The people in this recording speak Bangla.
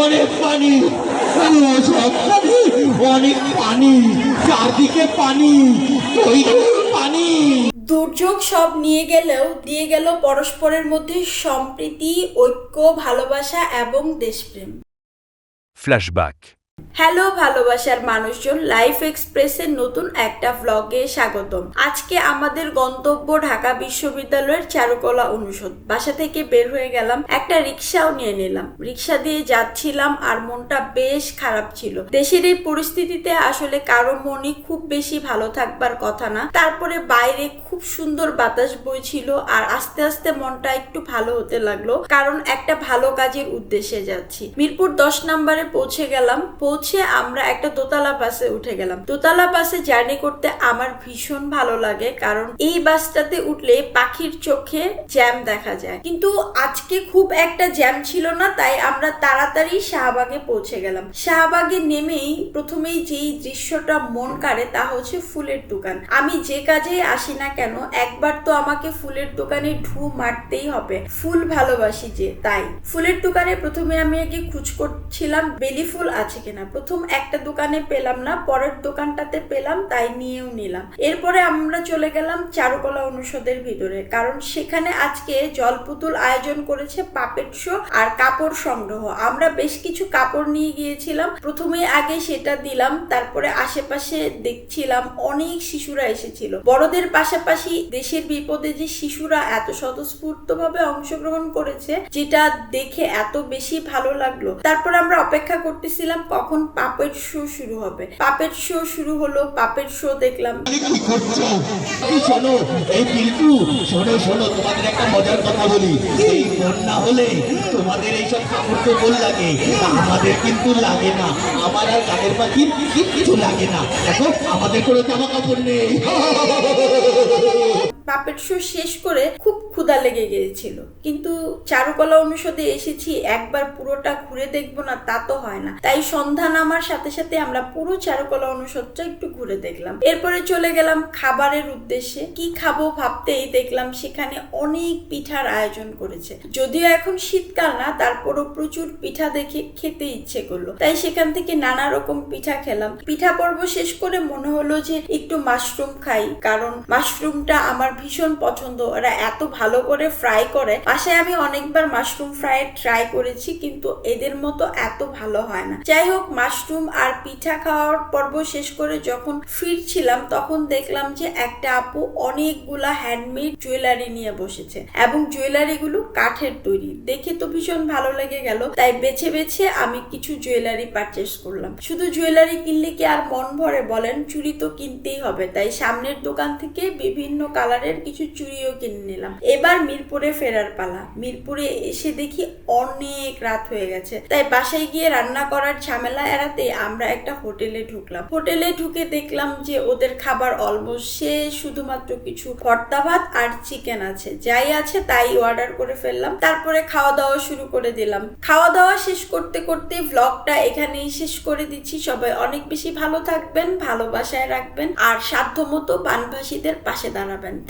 অনেক পানি পানি অনেক পানি চারদিকে পানি পানি দুর্যোগ সব নিয়ে গেলেও দিয়ে গেল পরস্পরের মধ্যে সম্প্রীতি ঐক্য ভালোবাসা এবং দেশপ্রেম Flashback. হ্যালো ভালোবাসার মানুষজন লাইফ এক্সপ্রেসের নতুন একটা ভ্লগে স্বাগতম। আজকে আমাদের গন্তব্য ঢাকা বিশ্ববিদ্যালয়ের চারুকলা অনুষদ। বাসা থেকে বের হয়ে গেলাম, একটা রিক্সাও নিয়ে নিলাম। রিক্সা দিয়ে যাচ্ছিলাম আর মনটা বেশ খারাপ ছিল। দেশের এই পরিস্থিতিতে আসলে কারও মনই খুব বেশি ভালো থাকবার কথা না। তারপরে বাইরে খুব সুন্দর বাতাস বইছিল আর আস্তে আস্তে মনটা একটু ভালো হতে লাগল। কারণ একটা ভালো কাজের উদ্দেশ্যে যাচ্ছি। মিরপুর দশ নম্বরে পৌঁছে গেলাম। পৌঁছে আমরা একটা দোতলা বাসে উঠে গেলাম। দোতলা বাসে জার্নি করতে আমার ভীষণ ভালো লাগে, কারণ এই বাসটাতে উঠলে পাখির চোখে জ্যাম দেখা যায়। কিন্তু আজকে খুব একটা জ্যাম ছিল না, তাই আমরা তাড়াতাড়ি শাহবাগে পৌঁছে গেলাম। শাহবাগে নেমেই প্রথমেই যেই দৃশ্যটা মন কাড়ে তা হচ্ছে ফুলের দোকান। আমি যে কাজে আসি না কেন, একবার তো আমাকে ফুলের দোকানে ঢু মারতেই হবে। ফুল ভালোবাসি যে, তাই। ফুলের দোকানে প্রথমে আমি আগে খুঁজ করছিলাম, বেলি ফুল আছে কিনা। প্রথম একটা দোকানে পেলাম না, পরের দোকানটাতে পেলাম, তাই নিয়েও নিলাম। এরপরে আমরা চলে গেলাম চারুকলা অনুষদের ভিতরে, কারণ সেখানে আজকে জলপুতুল আয়োজন করেছে পাপেট শো আর কাপড় সংগ্রহ। আমরা বেশ কিছু কাপড় নিয়ে গিয়েছিলাম, প্রথমে আগে সেটা দিলাম, তারপরে আশেপাশে দেখছিলাম অনেক শিশুরা এসেছিল। বড়দের পাশাপাশি দেশের বিপদে যে শিশুরা এত স্বতঃস্ফূর্ত ভাবে অংশগ্রহণ করেছে, যেটা দেখে এত বেশি ভালো লাগল। তারপর আমরা অপেক্ষা করতেছিলাম কখন পাপের শো শুরু হবে। পাপের শো শুরু হলো, পাপের শো দেখলাম। এই শোনো এই পিন্টু, শোনো শোনো, তোমাদের একটা মজার কথা বলি। এই বন্যা হলে তোমাদের এইসব কাপড় চোপড় লাগে, আমাদের কিন্তু লাগে না। আমার আর গানের পাখির কিছু লাগে না। দেখো, আমাদের কোনো জামা কাপড় নেই। পাপেট শো শেষ করে খুব ক্ষুধা লেগে গিয়েছিল। কিন্তু চারুকলা অনুষদে এসেছি, একবার পুরোটা ঘুরে দেখব না, তা তো হয় না। তাই সন্ধ্যা নামার সাথে সাথে আমরা পুরো চারুকলা অনুষদটা একটু ঘুরে দেখলাম। এরপরে চলে গেলাম খাবারের উদ্দেশ্যে। কি খাব ভাবতেই দেখলাম সেখানে অনেক পিঠার আয়োজন করেছে। যদিও এখন শীতকাল না, তারপরও প্রচুর পিঠা দেখে খেতে ইচ্ছে করল। তাই সেখান থেকে নানা রকম পিঠা খেলাম। পিঠা পর্ব শেষ করে মনে হলো যে একটু মাশরুম খাই, কারণ মাশরুমটা আমার ভীষণ পছন্দ। ওরা এত ভালো করে ফ্রাই করে। বাসায় আমি অনেকবার মাশরুম ফ্রাই ট্রাই করেছি, কিন্তু এদের মতো এত ভালো হয় না। যাই হোক মাশরুম আর পিঠা খাওয়ার পর্ব শেষ করে যখন ফিরছিলাম, তখন দেখলাম যে একটা আপু অনেকগুলা হ্যান্ডমেড জুয়েলারি নিয়ে বসেছে এবং জুয়েলারিগুলো কাঠের তৈরি। দেখে তো ভীষণ ভালো লেগে গেল। তাই বেছে বেছে আমি কিছু জুয়েলারি পারচেস করলাম। শুধু জুয়েলারি কিনলে কি আর মন ভরে বলেন? চুড়ি তো কিনতেই হবে। তাই সামনের দোকান থেকে বিভিন্ন কালারের কিছু চুড়িও কিনে নিলাম। এবার মিরপুরে ফেরার পালা। মিরপুরে এসে দেখি অনেক রাত হয়ে গেছে। তাই বাসায় গিয়ে রান্না করার ঝামেলা এড়াতে আমরা একটা হোটেলে ঢুকলাম। হোটেলে ঢুকে দেখলাম যে ওদের খাবার অলমোস্ট শেষ, শুধুমাত্র কিছু ভর্তা ভাত আর চিকেন আছে। যাই আছে তাই অর্ডার করে ফেললাম। তারপরে খাওয়া দাওয়া শুরু করে দিলাম। খাওয়া দাওয়া শেষ করতে করতে ব্লগটা এখানেই শেষ করে দিচ্ছি। সবাই অনেক বেশি ভালো থাকবেন, ভালোবাসায় রাখবেন আর সাধ্যমতো বানভাসীদের পাশে দাঁড়াবেন।